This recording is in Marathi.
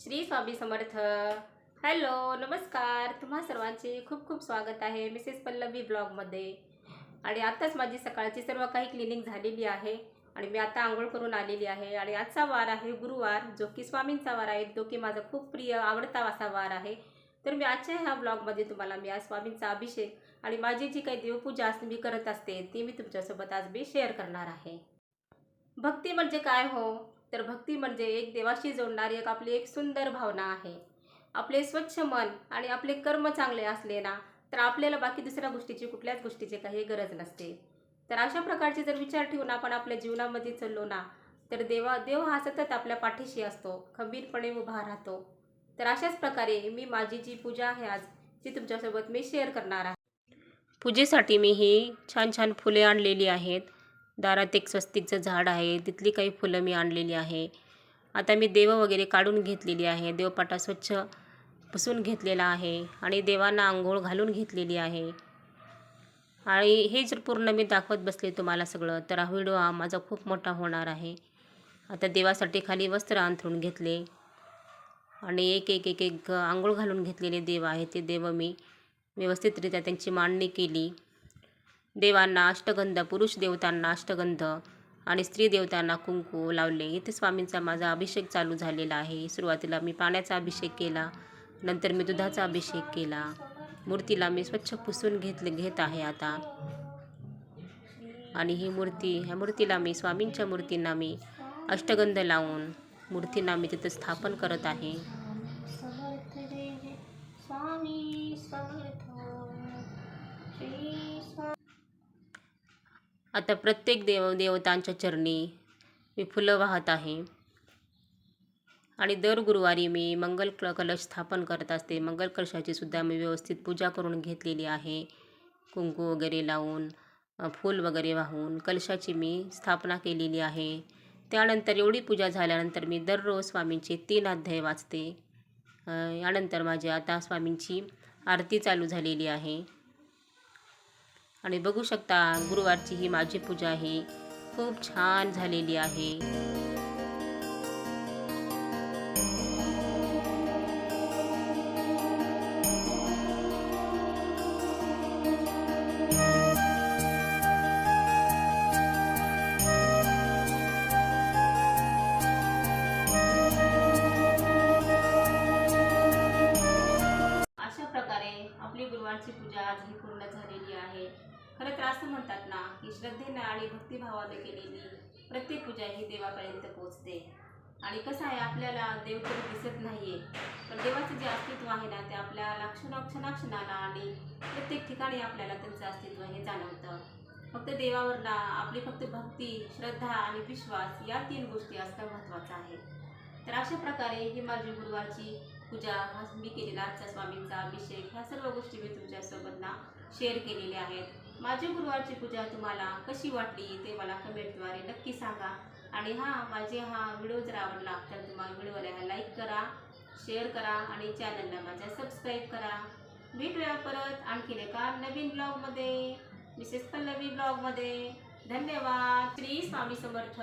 श्री स्वामी समर्थ. हॅलो नमस्कार. तुम्हा सर्वांचे खूप खूप स्वागत आहे मिसेस पल्लवी ब्लॉगमध्ये आणि आत्ताच माझी सकाळची सर्व काही क्लिनिंग झालेली आहे आणि मी आता आंघोळ करून आलेली आहे. आणि आजचा वार आहे गुरुवार जो की स्वामींचा वार आहे जो की माझा खूप प्रिय आवडता असा वार आहे. तर मी आजच्या ह्या ब्लॉगमध्ये तुम्हाला मी आज स्वामींचा अभिषेक आणि माझी जी काही देवपूजा असते मी करत असते ती मी तुमच्यासोबत आज मी शेअर करणार आहे. भक्ती म्हणजे काय हो? तर भक्ती म्हणजे एक देवाशी जोडणारी एक आपली एक सुंदर भावना आहे. आपले स्वच्छ मन आणि आपले कर्म चांगले असले ना तर आपल्याला बाकी दुसऱ्या गोष्टीची कुठल्याच गोष्टीची काही गरज नसते. तर अशा प्रकारचे जर विचार ठेवून आपण आपल्या जीवनामध्ये चाललो ना तर देवा देव हा सतत आपल्या पाठीशी असतो खंबीरपणे उभा राहतो. तर अशाच प्रकारे मी माझी जी पूजा आहे आज ती तुमच्यासोबत मी शेअर करणार आहे. पूजेसाठी मी ही छान छान फुले आणलेली आहेत. दारात एक स्वस्तिकचं झाड आहे तिथली काही फुलं मी आणलेली आहे. आता मी देवं वगैरे काढून घेतलेली आहे. देवपाटा स्वच्छ पुसून घेतलेला आहे आणि देवांना आंघोळ घालून घेतलेली आहे. आणि हे जर पूर्ण मी दाखवत बसले तुम्हाला सगळं तर हा व्हिडिओ हा माझा खूप मोठा होणार आहे. आता देवासाठी खाली वस्त्र अंथरून घेतले आणि एक एक एक एक आंघोळ घालून घेतलेले देव आहे ते देव मी व्यवस्थितरित्या त्यांची मांडणी केली. देवांना अष्टगंध पुरुष देवतांना अष्टगंध आणि स्त्री देवतांना कुंकू लावले. इथे स्वामींचा माझा अभिषेक चालू झालेला आहे. सुरुवातीला मी पाण्याचा अभिषेक केला नंतर मी दुधाचा अभिषेक केला. मूर्तीला मी स्वच्छ पुसून घेतले घेत आहे आता. आणि ही मूर्ती ह्या मूर्तीला मी स्वामींच्या मूर्तींना मी अष्टगंध लावून मूर्तींना मी तिथं स्थापन करत आहे. स्वामी समर्थ. श्री आता प्रत्येक देव देवतांच्या चरणी मी फुलं वाहत आहे. आणि दर गुरुवारी मी मंगल क कलश स्थापन करत असते. मंगल कलशाची सुद्धा मी व्यवस्थित पूजा करून घेतलेली आहे. कुंकू वगैरे लावून फूल वगैरे वाहून कलशाची मी स्थापना केलेली आहे. त्यानंतर एवढी पूजा झाल्यानंतर मी दररोज स्वामींचे तीन अध्याय वाचते. यानंतर माझी आता स्वामींची आरती चालू झालेली आहे. आणि बघू शकता गुरुवारची ही माझी पूजा आहे खूप छान झालेली आहे. अशा प्रकारे आपली गुरुवारची पूजा आज ही पूर्ण झालेली आहे. खरं तर असं म्हणतात ना की श्रद्धेनं आणि भक्तिभावानं केलेली प्रत्येक पूजा ही देवापर्यंत पोचते आणि कसं आहे आपल्याला देव तरी दिसत आहे पण देवाचं जे अस्तित्व आहे ना ते आपल्याला क्षणा क्षणाक्षणाला आणि प्रत्येक ठिकाणी आपल्याला त्यांचं अस्तित्व हे जाणवतं. फक्त देवावर ना आपली फक्त भक्ती श्रद्धा आणि विश्वास या तीन गोष्टी असणं महत्त्वाचं आहे. तर अशा प्रकारे ही माझी गुरुवारची पूजा हा मी केलेला आजचा स्वामींचा अभिषेक ह्या सर्व गोष्टी मी तुमच्यासोबत ना शेअर केलेल्या आहेत. माझी गुरुवारची पूजा तुम्हाला कशी वाटली ते मला कमेंटद्वारे नक्की सांगा. आणि हा माझे हा व्हिडिओ जर आवडला तर तुम्हाला व्हिडिओला हा लाईक करा शेअर करा आणि चॅनलला माझ्या सबस्क्राईब करा. भेटूया परत आणखीन एका नवीन ब्लॉगमध्ये. मिसेस पल्लवी ब्लॉगमध्ये. धन्यवाद. श्री स्वामी समर्थ.